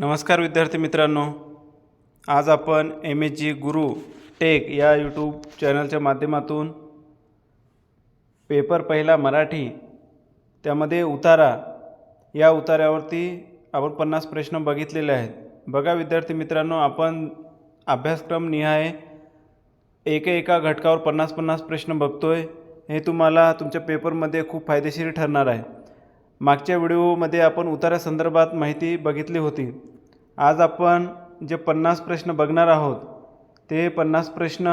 नमस्कार विद्यार्थी मित्रांनो. आज आपण एम एच जी गुरु टेक या यूट्यूब चॅनलच्या माध्यमातून पेपर पहिला मराठी त्यामध्ये उतारा. या उतार्यावरती आपण पन्नास प्रश्न बघितलेले आहेत. बघा विद्यार्थी मित्रांनो आपण अभ्यासक्रम निहाय एका एका घटकावर पन्नास पन्नास प्रश्न बघतोय. हे तुम्हाला तुमच्या पेपरमध्ये खूप फायदेशीर ठरणार आहे. मागच्या व्हिडिओमध्ये आपण उतारासंदर्भात माहिती बघितली होती. आज आपण जे पन्नास प्रश्न बघणार आहोत ते पन्नास प्रश्न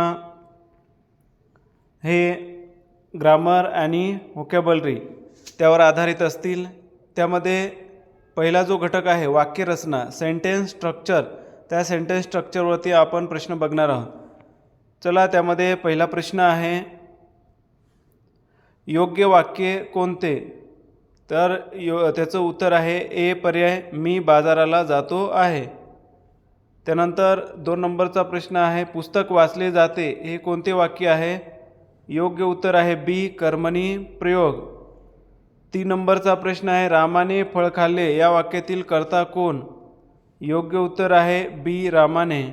हे ग्रामर आणि व्होकॅबलरी त्यावर आधारित असतील. त्यामध्ये पहिला जो घटक आहे वाक्यरचना सेंटेन्स स्ट्रक्चर त्या सेंटेन्स स्ट्रक्चरवरती आपण प्रश्न बघणार आहोत. चला त्यामध्ये पहिला प्रश्न आहे योग्य वाक्य कोणते? तर यो त्याचं उत्तर आहे ए पर्याय मी बाजाराला जातो आहे. त्यानंतर दोन नंबरचा प्रश्न आहे पुस्तक वाचले जाते हे कोणते वाक्य आहे? योग्य उत्तर आहे बी कर्मणी प्रयोग. तीन नंबरचा प्रश्न आहे रामाने फळ खाल्ले या वाक्यातील कर्ता कोण? योग्य उत्तर आहे बी रामाने.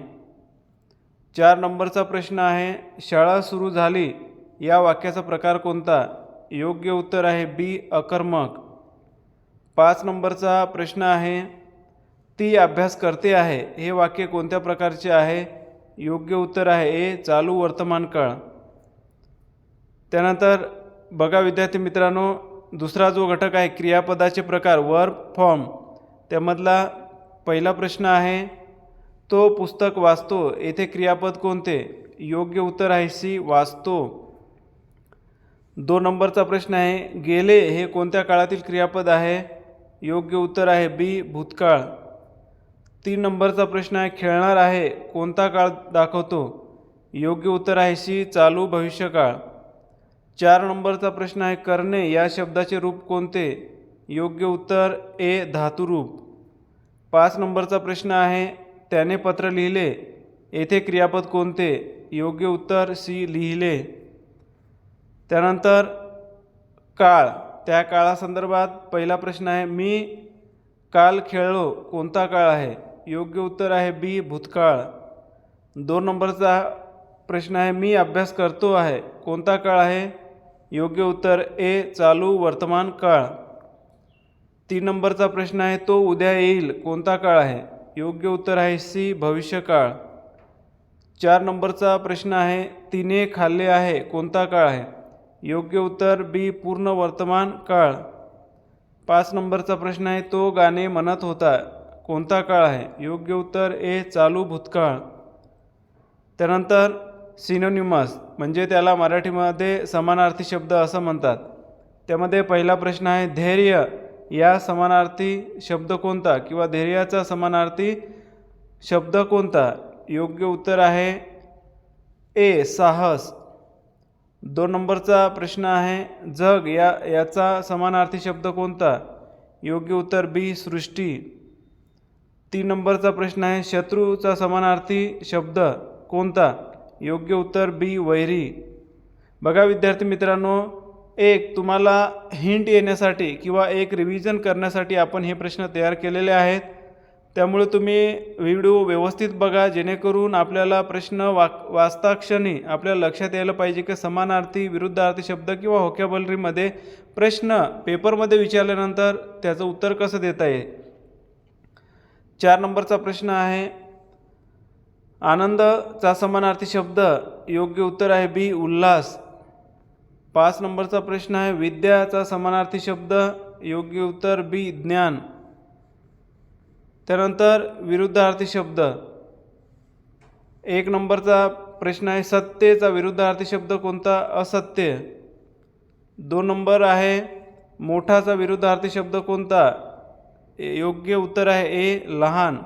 चार नंबरचा प्रश्न आहे शाळा सुरू झाली या वाक्याचा प्रकार कोणता? योग्य उत्तर आहे बी अकर्मक. पाच नंबरचा प्रश्न आहे ती अभ्यास करते आहे. हे वाक्य कोणत्या प्रकारचे आहे? योग्य उत्तर आहे ए चालू वर्तमान काळ. त्यानंतर बघा विद्यार्थी मित्रांनो दुसरा जो घटक आहे क्रियापदाचे प्रकार वर्ब फॉर्म त्यामधला पहिला प्रश्न आहे तो पुस्तक वाचतो येथे क्रियापद कोणते? योग्य उत्तर आहे सी वाचतो. दोन नंबरचा प्रश्न आहे गेले हे कोणत्या काळातील क्रियापद आहे? योग्य उत्तर आहे बी भूतकाळ. तीन नंबरचा प्रश्न आहे खेळणार आहे कोणता काळ दाखवतो? योग्य उत्तर आहे सी चालू भविष्यकाळ. चार नंबरचा प्रश्न आहे करणे या शब्दाचे रूप कोणते? योग्य उत्तर ए धातुरूप. पाच नंबरचा प्रश्न आहे त्याने पत्र लिहिले येथे क्रियापद कोणते? योग्य उत्तर सी लिहिले. त्यानंतर काळ. त्या काळासंदर्भात पहिला प्रश्न आहे मी काल खेळलो कोणता काळ आहे? योग्य उत्तर आहे बी भूतकाळ. दोन नंबरचा प्रश्न आहे मी अभ्यास करतो आहे कोणता काळ आहे? योग्य उत्तर ए चालू वर्तमान काळ. तीन नंबरचा प्रश्न आहे तो उद्या येईल कोणता काळ आहे? योग्य उत्तर आहे सी भविष्यकाळ. चार नंबरचा प्रश्न आहे तिने खाल्ले आहे कोणता काळ आहे? योग्य उत्तर बी पूर्ण वर्तमान काळ. पाच नंबरचा प्रश्न आहे तो गाणे म्हणत होता. कोणता काळ आहे? योग्य उत्तर ए चालू भूतकाळ. त्यानंतर सिनोनिमस म्हणजे त्याला मराठीमध्ये समानार्थी शब्द असं म्हणतात. त्यामध्ये पहिला प्रश्न आहे धैर्य. या समानार्थी शब्द कोणता? किंवा धैर्याचा समानार्थी शब्द कोणता? योग्य उत्तर आहे ए साहस. दोन नंबरचा प्रश्न आहे जग या याचा समानार्थी शब्द कोणता? योग्य उत्तर बी सृष्टी. तीन नंबरचा प्रश्न आहे शत्रूचा समानार्थी शब्द कोणता? योग्य उत्तर बी वैरी. बघा विद्यार्थी मित्रांनो एक तुम्हाला हिंट येण्यासाठी किंवा एक रिव्हिजन करण्यासाठी आपण हे प्रश्न तयार केलेले आहेत. त्यामुळे तुम्ही व्हिडिओ व्यवस्थित बघा जेणेकरून आपल्याला प्रश्न वाक वाचताक्षणी आपल्याला लक्षात यायला पाहिजे की समानार्थी विरुद्धार्थी शब्द किंवा होकॅबलरीमध्ये प्रश्न पेपरमध्ये विचारल्यानंतर त्याचं उत्तर कसं देता येईल? चार नंबरचा प्रश्न आहे आनंदचा समानार्थी शब्द योग्य उत्तर आहे बी उल्हास. पाच नंबरचा प्रश्न आहे विद्याचा समानार्थी शब्द योग्य उत्तर बी ज्ञान. त्यानंतर विरुद्धार्थी शब्द. एक नंबरचा प्रश्न आहे सत्तेचा विरुद्धार्थी शब्द कोणता? असत्य. दोन नंबर आहे मोठाचा विरुद्धार्थी शब्द कोणता? योग्य उत्तर आहे ए लहान.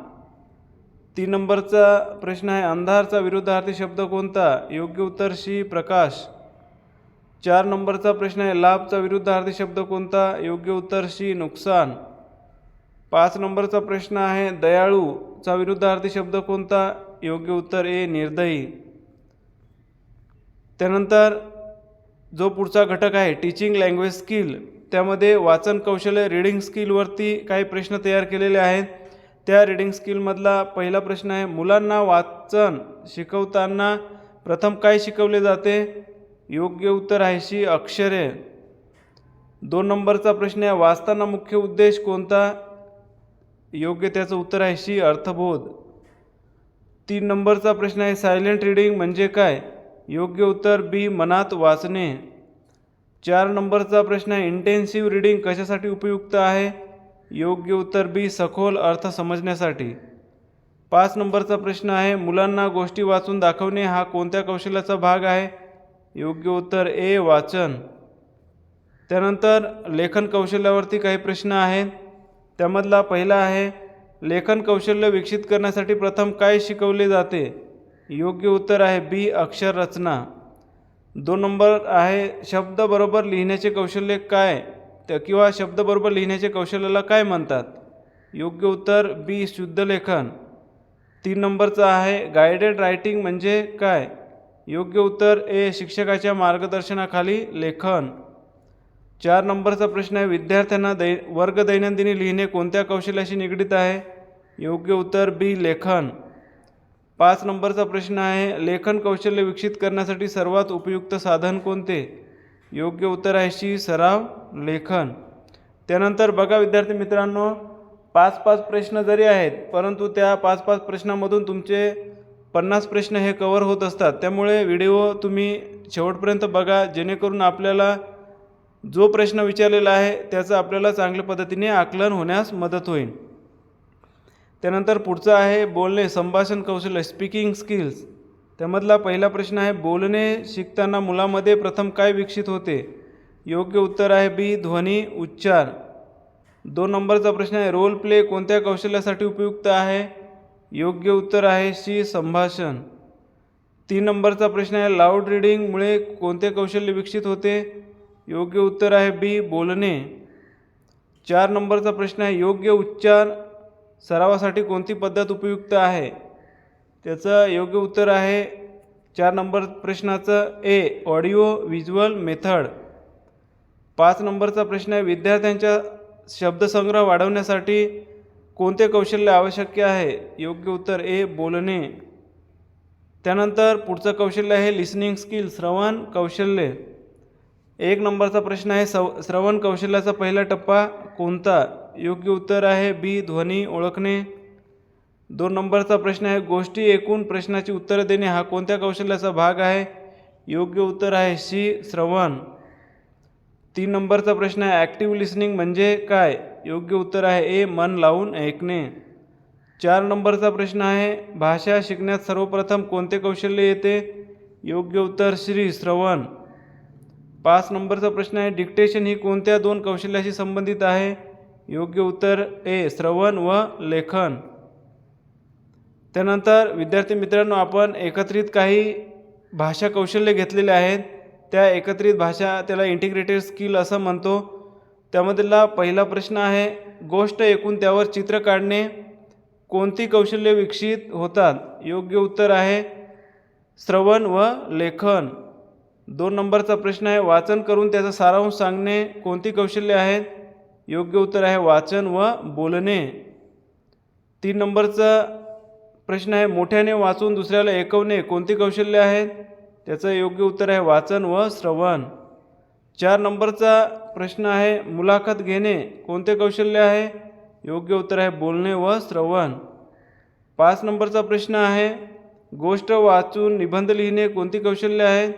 तीन नंबरचा प्रश्न आहे अंधारचा विरुद्धार्थी शब्द कोणता? योग्य उत्तर शी प्रकाश. चार नंबरचा प्रश्न आहे लाभचा विरुद्धार्थी शब्द कोणता? योग्य उत्तर शी नुकसान. पाच नंबरचा प्रश्न आहे दयाळूचा विरुद्धार्थी शब्द कोणता? योग्य उत्तर ए निर्दयी. त्यानंतर जो पुढचा घटक आहे टीचिंग लँग्वेज स्किल त्यामध्ये वाचन कौशल्य रीडिंग स्किलवरती काही प्रश्न तयार केलेले आहेत. त्या रीडिंग स्किलमधला पहिला प्रश्न आहे मुलांना वाचन शिकवताना प्रथम काय शिकवले जाते? योग्य उत्तर आहे शी अक्षरे. दोन नंबरचा प्रश्न आहे वाचताना मुख्य उद्देश कोणता? योग्य त्याचं उत्तर आहे शी अर्थबोध. तीन नंबरचा प्रश्न आहे सायलेंट रिडिंग म्हणजे काय? योग्य उत्तर बी मनात वाचणे. चार नंबरचा प्रश्न आहे इंटेन्सिव्ह रिडिंग कशासाठी उपयुक्त आहे? योग्य उत्तर बी सखोल अर्थ समजण्यासाठी. पाच नंबरचा प्रश्न आहे मुलांना गोष्टी वाचून दाखवणे हा कोणत्या कौशल्याचा भाग आहे? योग्य उत्तर ए वाचन. त्यानंतर लेखन कौशल्यावरती काही प्रश्न आहेत. त्यामधला पहिला आहे लेखन कौशल्य विकसित करण्यासाठी प्रथम काय शिकवले जाते? योग्य उत्तर आहे बी अक्षर रचना. दोन नंबर आहे शब्द बरोबर लिहिण्याचे कौशल्य काय? त्या किंवा शब्द बरोबर लिहिण्याचे कौशल्याला काय म्हणतात? योग्य उत्तर बी शुद्ध लेखन. तीन नंबरचा आहे गायडेड रायटिंग म्हणजे काय? योग्य उत्तर ए शिक्षकाच्या मार्गदर्शनाखाली लेखन. चार नंबरचा प्रश्न आहे विद्यार्थ्यांना दै वर्ग दैनंदिनी लिहिणे कोणत्या कौशल्याशी निगडीत आहे? योग्य उत्तर बी लेखन. पाच नंबरचा प्रश्न आहे लेखन कौशल्य विकसित करण्यासाठी सर्वात उपयुक्त साधन कोणते? योग्य उत्तर आहे शी सराव लेखन. त्यानंतर बघा विद्यार्थी मित्रांनो पाच पाच प्रश्न जरी आहेत परंतु त्या पाच पाच प्रश्नामधून तुमचे पन्नास प्रश्न हे कवर होत असतात. त्यामुळे व्हिडिओ तुम्ही शेवटपर्यंत बघा जेणेकरून आपल्याला जो प्रश्न विचारलेला आहे त्याचं आपल्याला चांगल्या पद्धतीने आकलन होण्यास मदत होईल. त्यानंतर पुढचं आहे बोलणे संभाषण कौशल्य स्पीकिंग स्किल्स त्यामधला पहिला प्रश्न आहे बोलणे शिकताना मुलामध्ये प्रथम काय विकसित होते? योग्य उत्तर आहे बी ध्वनी उच्चार. दोन नंबरचा प्रश्न आहे रोल प्ले कोणत्या कौशल्यासाठी उपयुक्त आहे? योग्य उत्तर आहे सी संभाषण. तीन नंबरचा प्रश्न आहे लाऊड रिडिंगमुळे कोणते कौशल्य विकसित होते? योग्य उत्तर आहे बी बोलणे. चार नंबरचा प्रश्न आहे योग्य उच्चार सरावासाठी कोणती पद्धत उपयुक्त आहे? त्याचं योग्य उत्तर आहे चार नंबर प्रश्नाचं ए ऑडिओ व्हिज्युअल मेथड. पाच नंबरचा प्रश्न आहे विद्यार्थ्यांच्या शब्दसंग्रह वाढवण्यासाठी कोणते कौशल्य आवश्यक आहे? योग्य उत्तर ए बोलणे. त्यानंतर पुढचं कौशल्य आहे लिसनिंग स्किल श्रवण कौशल्य. एक नंबरचा प्रश्न आहे सव श्रवण कौशल्याचा पहिला टप्पा कोणता? योग्य उत्तर आहे बी ध्वनी ओळखणे. दोन नंबरचा प्रश्न आहे गोष्टी एकूण प्रश्नाची उत्तरं देणे हा कोणत्या कौशल्याचा भाग आहे? योग्य उत्तर आहे सी श्रवण. तीन नंबरचा प्रश्न आहे ॲक्टिव्ह लिसनिंग म्हणजे काय? योग्य उत्तर आहे ए मन लावून ऐकणे. चार नंबरचा प्रश्न आहे भाषा शिकण्यात सर्वप्रथम कोणते कौशल्य येते? योग्य उत्तर श्री श्रवण. पाच नंबरचा प्रश्न आहे. डिक्टेशन ही कोणत्या दोन कौशल्याशी संबंधित आहे? योग्य उत्तर ए श्रवण व लेखन. त्यानंतर विद्यार्थी मित्रांनो आपण एकत्रित काही भाषा कौशल्य घेतलेले आहेत. त्या एकत्रित भाषा त्याला इंटिग्रेटेड स्किल असं म्हणतो. त्यामधला पहिला प्रश्न आहे गोष्ट ऐकून त्यावर चित्र काढणे. कोणती कौशल्य विकसित होतात? योग्य उत्तर आहे श्रवण व लेखन. दोन नंबरचा प्रश्न आहे वाचन करून त्याचा सारांश सांगणे कोणती कौशल्य आहेत? योग्य उत्तर आहे वाचन व बोलणे. तीन नंबरचा प्रश्न आहे मोठ्याने वाचून दुसऱ्याला ऐकवणे कोणती कौशल्य आहेत? त्याचं योग्य उत्तर आहे वाचन व श्रवण. चार नंबरचा प्रश्न आहे मुलाखत घेणे कोणते कौशल्य आहे? योग्य उत्तर आहे बोलणे व श्रवण. पाच नंबरचा प्रश्न आहे गोष्ट वाचून निबंध लिहिणे कोणती कौशल्य आहेत?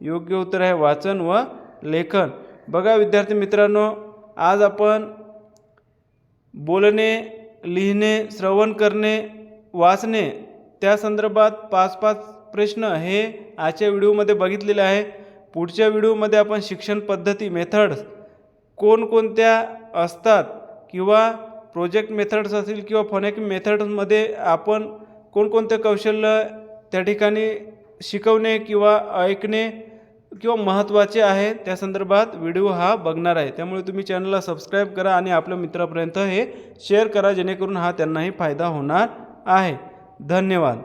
योग्य उत्तर आहे वाचन व लेखन. बघा विद्यार्थी मित्रांनो आज आपण बोलणे लिहिणे श्रवण करणे वाचणे त्या संदर्भात पाच पाच प्रश्न हे आजच्या व्हिडिओमध्ये बघितलेले आहे. पुढच्या व्हिडिओमध्ये आपण शिक्षण पद्धती मेथड्स कोणकोणत्या असतात किंवा प्रोजेक्ट मेथड्स असतील किंवा फोनेक मेथड्समध्ये आपण कोणकोणते कौशल्य त्या ठिकाणी शिकवणे किंवा ऐकणे किंवा महत्त्वाचे आहे त्या संदर्भात व्हिडिओ हा बघणार आहे. त्यामुळे तुम्ही चॅनलला सबस्क्राईब करा आणि आपल्या मित्रापर्यंत हे शेअर करा जेणेकरून हा त्यांनाही फायदा होणार आहे. धन्यवाद.